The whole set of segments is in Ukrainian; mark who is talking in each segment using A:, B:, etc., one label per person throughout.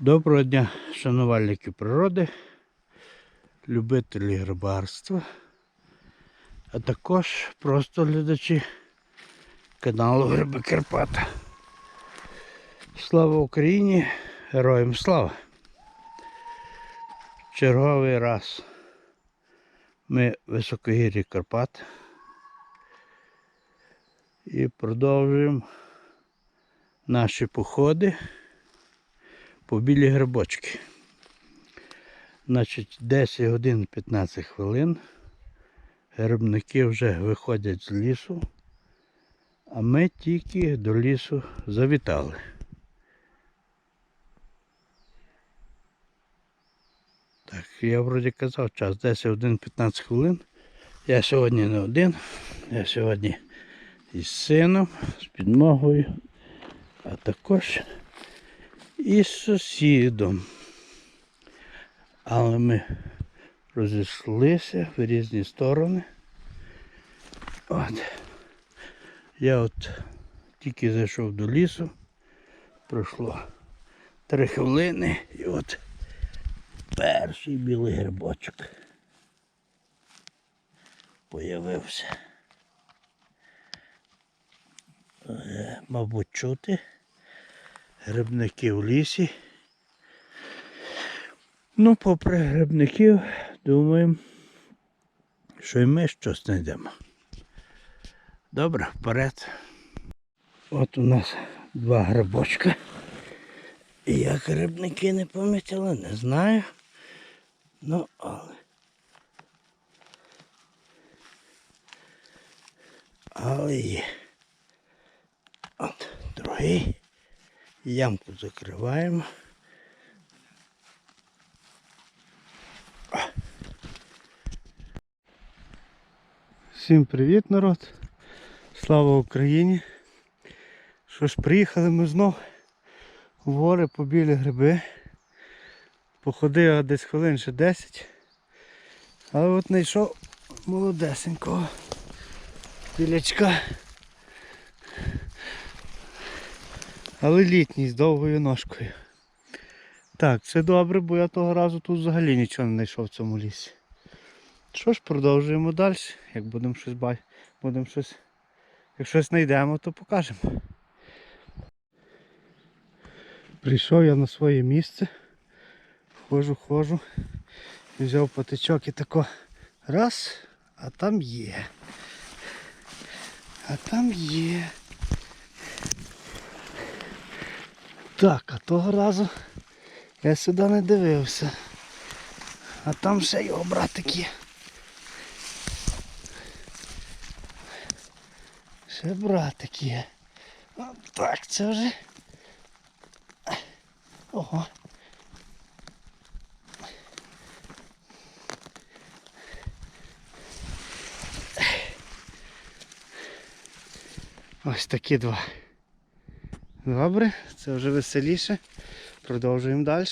A: Доброго дня, шанувальники природи, любителі рибарства, а також просто глядачі каналу Гриби Карпата. Слава Україні! Героям слава! Черговий раз ми в високогір'ї Карпат і продовжуємо наші походи по білі грибочки. Значить, 10 годин 15 хвилин. Грибники вже виходять з лісу, а ми тільки до лісу завітали. Так, я вроді казав, час 10 годин 15 хвилин. Я сьогодні не один, я сьогодні із сином, з підмогою, а також і з сусідом. Але ми розійшлися в різні сторони. От. Я от тільки зайшов до лісу, пройшло три хвилини і от перший білий грибочок появився. Е, Мабуть, чути грибники в лісі. Ну, попри грибників, думаємо, що і ми щось знайдемо. Добре, вперед. От у нас два грибочка. Як грибники не помітили, не знаю. Ну, але. Але є. От другий. Ямку закриваємо. Всім привіт, народ! Слава Україні! Що ж, приїхали ми знов в гори по білі гриби. Походив десь хвилин ще 10. Але от знайшов молодесенького білячка. Але літній з довгою ножкою. Так, це добре, бо я того разу тут взагалі нічого не знайшов в цьому лісі. Що ж, продовжуємо далі. Як будемо щось бачити, будемо щось. Як щось знайдемо, то покажемо. Прийшов я на своє місце. Ходжу, ходжу. Взяв патичок і тако раз, а там є. А там є. Так, а того разу я сюди не дивився. А там ще його братик є. Ще братик є. Так, це вже. Ого. Ось такі два. Добре, це вже веселіше. Продовжуємо далі.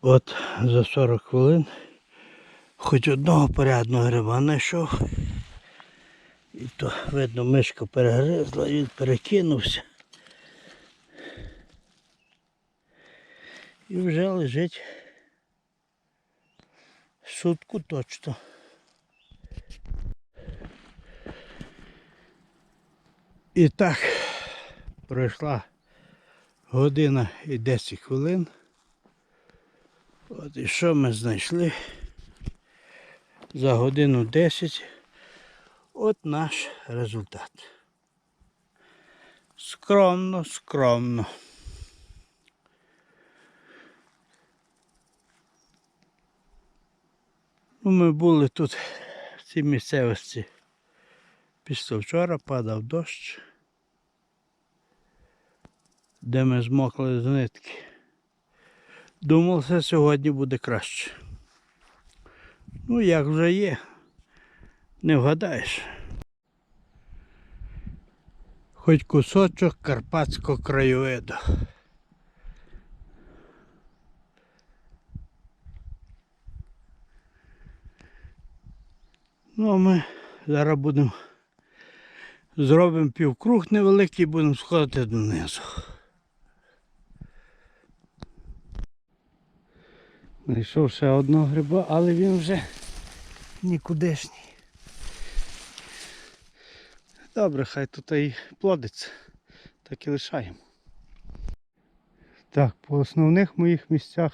A: От за 40 хвилин хоч одного порядного гриба знайшов. І то, видно, мишка перегризла, він перекинувся. І вже лежить сутку точно. І так, пройшла година і 10 хвилин. От і що ми знайшли? За годину 10. От наш результат. Скромно, скромно. Ну, ми були тут в цій місцевості після вчора падав дощ, де ми змокли з нитки. Думав, що сьогодні буде краще. Ну, як вже є, не вгадаєш. Хоч кусочок карпатського краєвиду. Ну, а ми зараз будемо Зробимо півкруг невеликий, будемо сходити донизу. Знайшов ще одного гриба, але він вже нікудишній. Добре, хай тут і плодиться, так і лишаємо. Так, по основних моїх місцях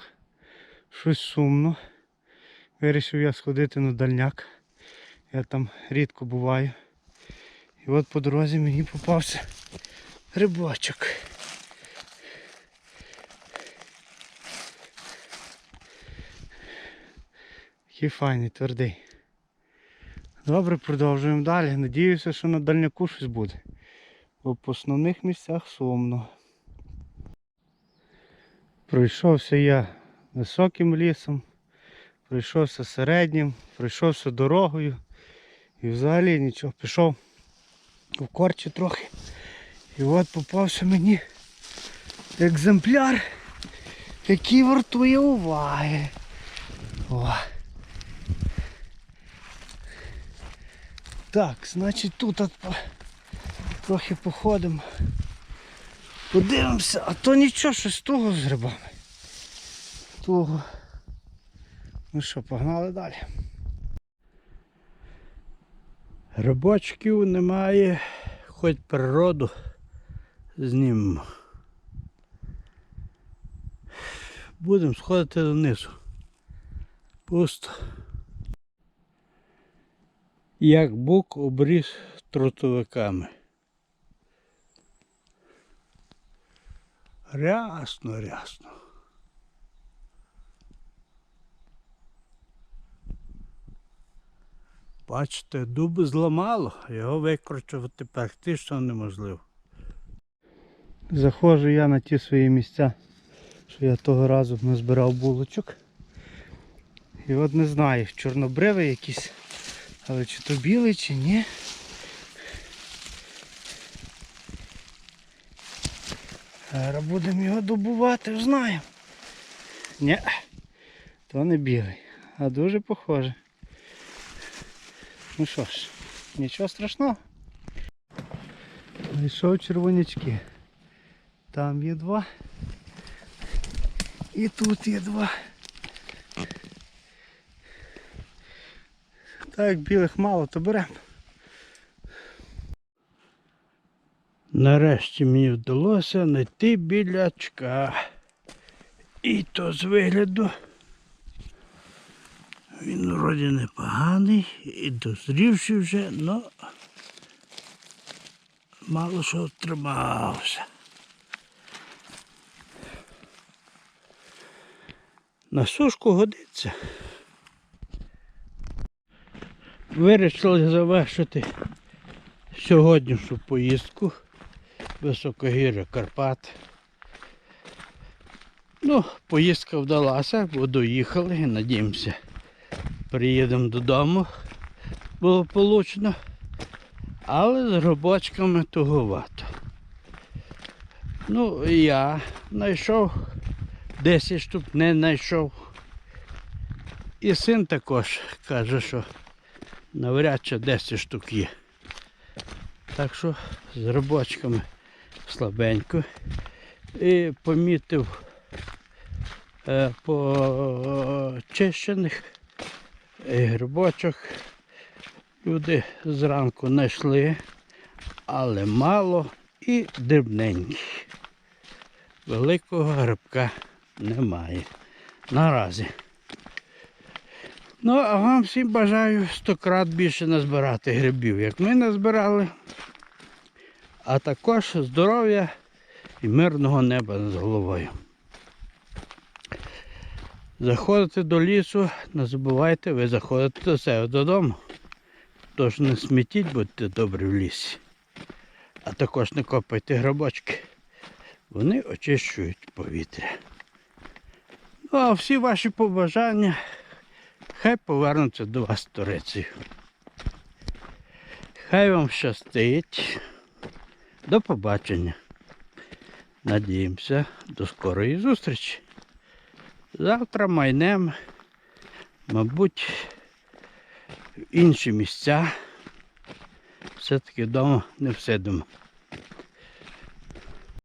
A: щось сумно. Вирішив я сходити на дальняк. Я там рідко буваю. І от по дорозі мені попався грибочок. Який файний, твердий. Добре, продовжуємо далі. Надіюся, що на дальняку щось буде. Бо по основних місцях сумно. Пройшовся я високим лісом, пройшовся середнім, пройшовся дорогою і взагалі нічого. Пішов в корчі трохи. І от попався мені екземпляр, який вартує уваги. О. Так, значить тут от по- трохи походимо. Подивимося, а то нічого, щось туго з грибами. Туго. Ну що, погнали далі. Грибочків немає, хоч природу знімемо. Будемо сходити донизу. Пусто. Як бук обріз трутовиками. Рясно, рясно. Бачите, дуб зламало, його викручувати практично неможливо. Заходжу я на ті свої місця, що я того разу назбирав булочок. І от не знаю, чорнобривий якийсь, але чи то білий, чи ні. Зараз будемо його добувати, знаємо. Ні, то не білий, а дуже похоже. Ну що ж, нічого страшного. Знайшов червонячки. Там є два. І тут є два. Так білих мало, то беремо. Нарешті мені вдалося знайти білячка. І то з вигляду. Він вроді непоганий і дозрівший вже, але мало що тримався. На сушку годиться. Вирішили завершити сьогоднішню поїздку високогір'я Карпат. Ну, поїздка вдалася, бо доїхали, надіємося, приїдемо додому благополучно. Але з робочками туговато. Ну, я знайшов 10 штук, не знайшов. І син також каже, що навряд чи 10 штук є. Так що з робочками слабенько. І помітив е, по чищених грибочок. Люди зранку знайшли, але мало і дрібненькі. Великого грибка немає. Наразі. Ну, а вам всім бажаю сто крат більше назбирати грибів, як ми назбирали. А також здоров'я і мирного неба над головою. Заходите до лісу, не забувайте, ви заходите до себе додому. Тож не смітіть, будьте добрі в лісі. А також не копайте грибочки. Вони очищують повітря. Ну, а всі ваші побажання хай повернуться до вас сторицею. Хай вам щастить. До побачення. Надіємося до скорої зустрічі. Завтра майнем, мабуть, в інші місця. Все-таки вдома не все всидимо.